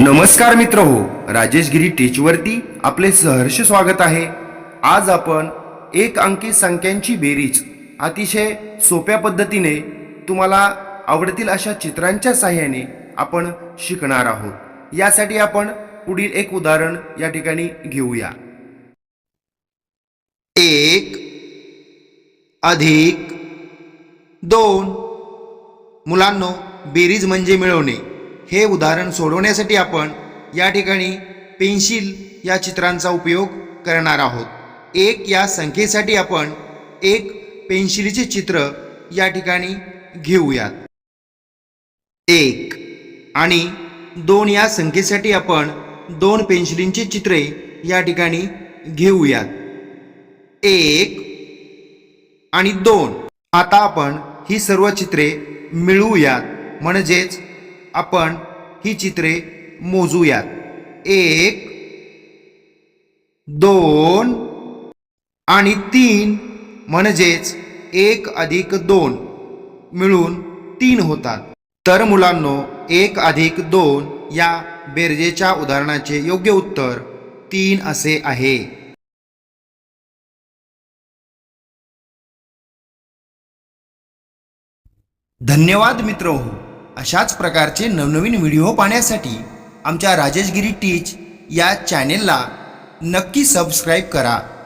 नमस्कार मित्र हो राजेश गिरी टीचवरती आपले सहर्ष स्वागत आहे. आज आपण एक अंकी संख्यांची बेरीज अतिशय सोप्या पद्धतीने तुम्हाला आवडतील अशा चित्रांच्या साह्याने आपण शिकणार आहोत. यासाठी आपण पुढील एक उदाहरण या ठिकाणी घेऊया. एक अधिक दोन. मुलांनो बेरीज म्हणजे मिळवणे. हे उदाहरण सोडवण्यासाठी आपण या ठिकाणी पेन्सिल या चित्रांचा उपयोग करणार आहोत. एक या संख्येसाठी आपण एक पेन्सिलीचे चित्र या ठिकाणी घेऊयात. एक आणि दोन या संख्येसाठी आपण दोन पेन्सिलींची चित्रे या ठिकाणी घेऊयात. एक आणि दोन. आता आपण ही सर्व चित्रे मिळवूयात. म्हणजेच आपण ही चित्रे मोजूयात. एक दोन आणि तीन म्हणजेच एक अधिक दोन मिळून तीन होतात. तर मुलांनो एक अधिक दोन या बेरजेच्या उदाहरणाचे योग्य उत्तर तीन असे आहे. धन्यवाद मित्र हो अशाच प्रकारचे नवनवीन व्हिडिओ पाहण्यासाठी आमच्या राजेशगिरी टीच या चॅनेलला नक्की सबस्क्राईब करा.